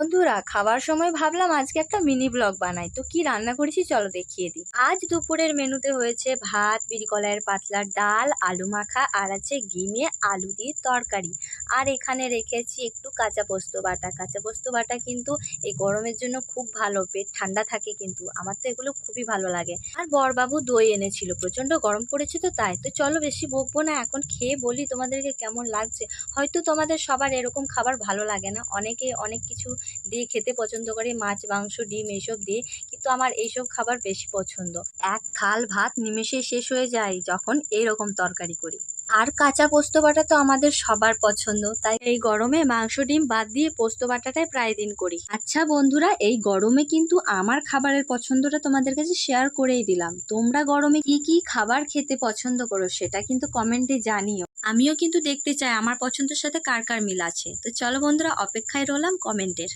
বন্ধুরা খাবার সময় ভাবলাম আজকে একটা মিনি ব্লগ বানাই। তো কি রান্না করেছি চলো দেখিয়ে দিই। আজ দুপুরের মেনুতে হয়েছে ভাত, বিরিকলাইয়ের পাতলা ডাল, আলু মাখা, আর আছে গিমে আলু দিয়ে তরকারি। আর এখানে রেখেছি একটু কাঁচা পোস্ত বাটা। কাঁচা পোস্ত বাটা কিন্তু এই গরমের জন্য খুব ভালো, পেট ঠান্ডা থাকে কিন্তু। আমার তো এগুলো খুবই ভালো লাগে। আর বরবাবু দই এনেছিল প্রচণ্ড গরম পড়েছে তো তাই। তো চলো বেশি বকবো না, এখন খেয়ে বলি তোমাদেরকে কেমন লাগছে। হয়তো তোমাদের সবার এরকম খাবার ভালো লাগে না। অনেকে অনেক কিছু দিয়ে খেতে পছন্দ করে, মাছ, মাংস, ডিম এইসব দিয়ে। কিন্তু আমার এইসব খাবার বেশি পছন্দ। এক থাল ভাত নিমেষে শেষ হয়ে যায় যখন এইরকম তরকারি করি। আর কাঁচা পোস্ত বাটা তো আমাদের সবার পছন্দ। তাই এই গরমে মাংস, ডিম বাদ দিয়ে পোস্ত বাটাটাই প্রায় দিন করি। আচ্ছা বন্ধুরা, এই গরমে কিন্তু আমার খাবারের পছন্দটা তোমাদের কাছে শেয়ার করেই দিলাম। তোমরা গরমে কি কি খাবার খেতে পছন্দ করো সেটা কিন্তু কমেন্টে জানিও। আমিও কিন্তু দেখতে চাই আমার পছন্দের সাথে কার কার মিল আছে। তো চলো বন্ধুরা, অপেক্ষায় রইলাম কমেন্টের।